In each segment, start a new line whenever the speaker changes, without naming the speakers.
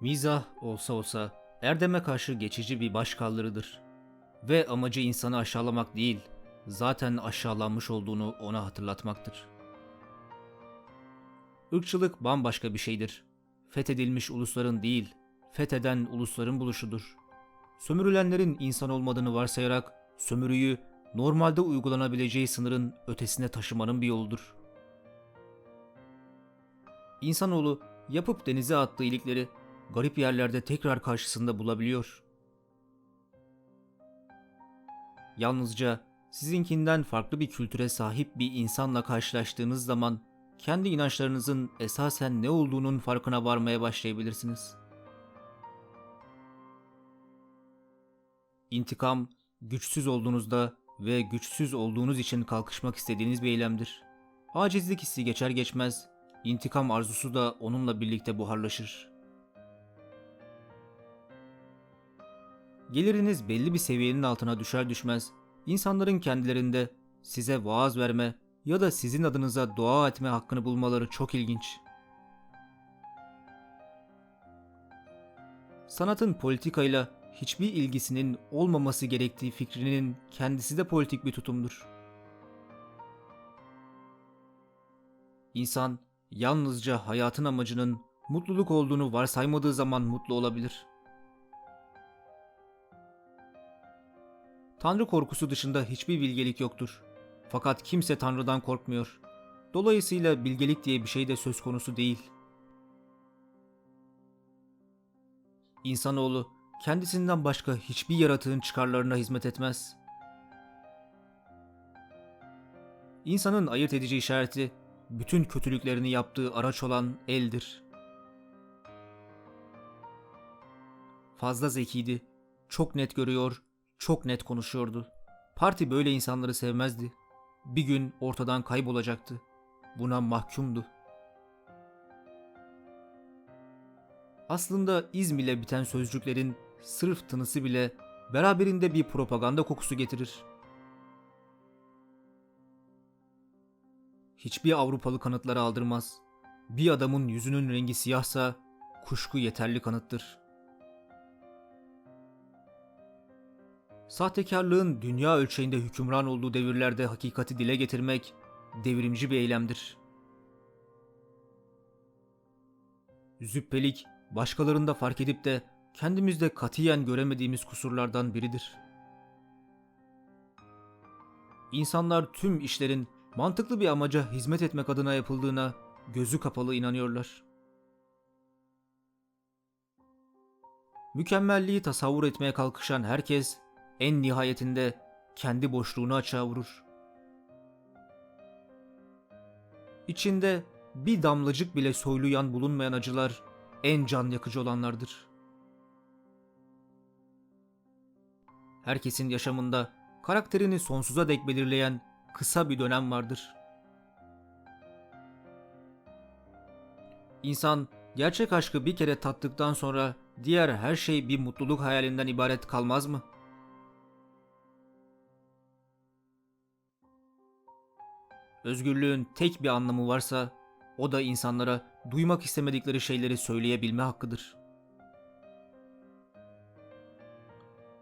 Mizah olsa olsa Erdem'e karşı geçici bir başkaldırıdır. Ve amacı insanı aşağılamak değil, zaten aşağılanmış olduğunu ona hatırlatmaktır. Irkçılık bambaşka bir şeydir. Fethedilmiş ulusların değil, fetheden ulusların buluşudur. Sömürülenlerin insan olmadığını varsayarak sömürüyü normalde uygulanabileceği sınırın ötesine taşımanın bir yoludur. İnsanoğlu yapıp denize attığı iyilikleri garip yerlerde tekrar karşısında bulabiliyor. Yalnızca sizinkinden farklı bir kültüre sahip bir insanla karşılaştığınız zaman kendi inançlarınızın esasen ne olduğunun farkına varmaya başlayabilirsiniz. İntikam, güçsüz olduğunuzda ve güçsüz olduğunuz için kalkışmak istediğiniz bir eylemdir. Acizlik hissi geçer geçmez, intikam arzusu da onunla birlikte buharlaşır. Geliriniz belli bir seviyenin altına düşer düşmez, insanların kendilerinde size vaaz verme ya da sizin adınıza dua etme hakkını bulmaları çok ilginç. Sanatın politikayla hiçbir ilgisinin olmaması gerektiği fikrinin kendisi de politik bir tutumdur. İnsan yalnızca hayatın amacının mutluluk olduğunu varsaymadığı zaman mutlu olabilir. Tanrı korkusu dışında hiçbir bilgelik yoktur. Fakat kimse Tanrı'dan korkmuyor. Dolayısıyla bilgelik diye bir şey de söz konusu değil. İnsanoğlu kendisinden başka hiçbir yaratığın çıkarlarına hizmet etmez. İnsanın ayırt edici işareti bütün kötülüklerini yaptığı araç olan eldir. Fazla zekiydi, çok net görüyor, çok net konuşuyordu. Parti böyle insanları sevmezdi. Bir gün ortadan kaybolacaktı. Buna mahkumdu. Aslında izm ile biten sözcüklerin sırf tınısı bile beraberinde bir propaganda kokusu getirir. Hiçbir Avrupalı kanıtları aldırmaz. Bir adamın yüzünün rengi siyahsa kuşku yeterli kanıttır. Sahtekarlığın dünya ölçeğinde hükümran olduğu devirlerde hakikati dile getirmek devrimci bir eylemdir. Züppelik başkalarında fark edip de kendimizde katiyen göremediğimiz kusurlardan biridir. İnsanlar tüm işlerin mantıklı bir amaca hizmet etmek adına yapıldığına gözü kapalı inanıyorlar. Mükemmelliği tasavvur etmeye kalkışan herkes en nihayetinde kendi boşluğunu açığa vurur. İçinde bir damlacık bile soylu yan bulunmayan acılar en can yakıcı olanlardır. Herkesin yaşamında karakterini sonsuza dek belirleyen kısa bir dönem vardır. İnsan gerçek aşkı bir kere tattıktan sonra diğer her şey bir mutluluk hayalinden ibaret kalmaz mı? Özgürlüğün tek bir anlamı varsa o da insanlara duymak istemedikleri şeyleri söyleyebilme hakkıdır.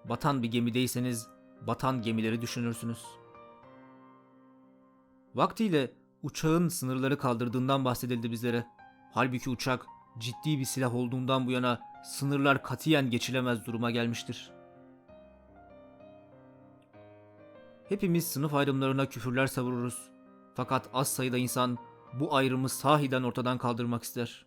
Batan bir gemideyseniz batan gemileri düşünürsünüz. Vaktiyle uçağın sınırları kaldırdığından bahsedildi bizlere. Halbuki uçak ciddi bir silah olduğundan bu yana sınırlar katiyen geçilemez duruma gelmiştir. Hepimiz sınıf ayrımlarına küfürler savururuz. Fakat az sayıda insan bu ayrımı sahiden ortadan kaldırmak ister.